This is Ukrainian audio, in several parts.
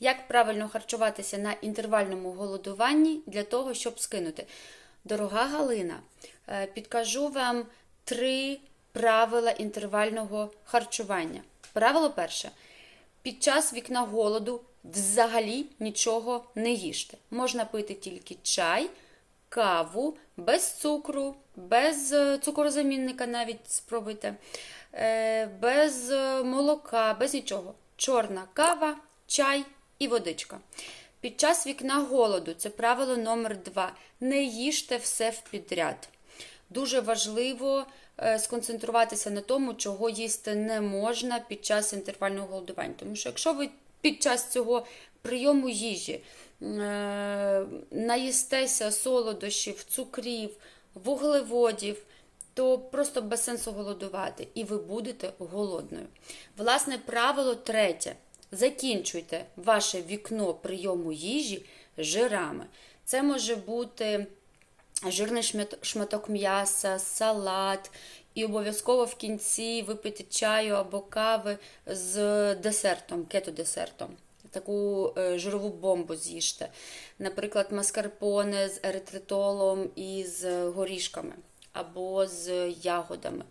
Як правильно харчуватися на інтервальному голодуванні для того, щоб скинути? Дорога Галина, е, підкажу вам три правила інтервального харчування. Правило перше. Під час вікна голоду взагалі нічого не їжте. Можна пити тільки чай, каву, без цукру, без е, цукорозамінника навіть спробуйте, е, без молока, без нічого. Чорна кава, чай і водичка. Під час вікна голоду це правило номер два. Не їжте все в підряд. Дуже важливо е, сконцентруватися на тому, чого їсти не можна під час інтервального голодування. Тому що якщо ви під час цього прийому їжі е, наїстеся солодощів, цукрів, вуглеводів, то просто без сенсу голодувати, і ви будете голодною. Власне, правило третє. Закінчуйте ваше вікно прийому їжі жирами. Це може бути жирний шматок м'яса, салат, і обов'язково в кінці випити чаю або кави з десертом, кето-десертом. Таку е, жирову бомбу з'їжте. Наприклад, маскарпоне з еритритолом і з горішками або з ягодами.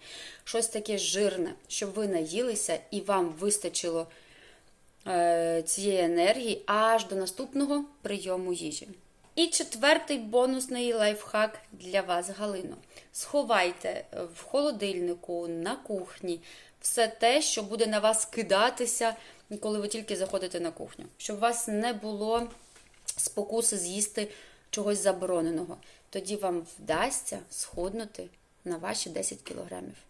Щось таке жирне, щоб ви наїлися і вам вистачило цієї енергії аж до наступного прийому їжі. І четвертий бонусний лайфхак для вас, Галино. Сховайте в холодильнику, на кухні все те, що буде на вас кидатися, коли ви тільки заходите на кухню. Щоб у вас не було спокуси з'їсти чогось забороненого. Тоді вам вдасться схуднути на ваші 10 кілограмів.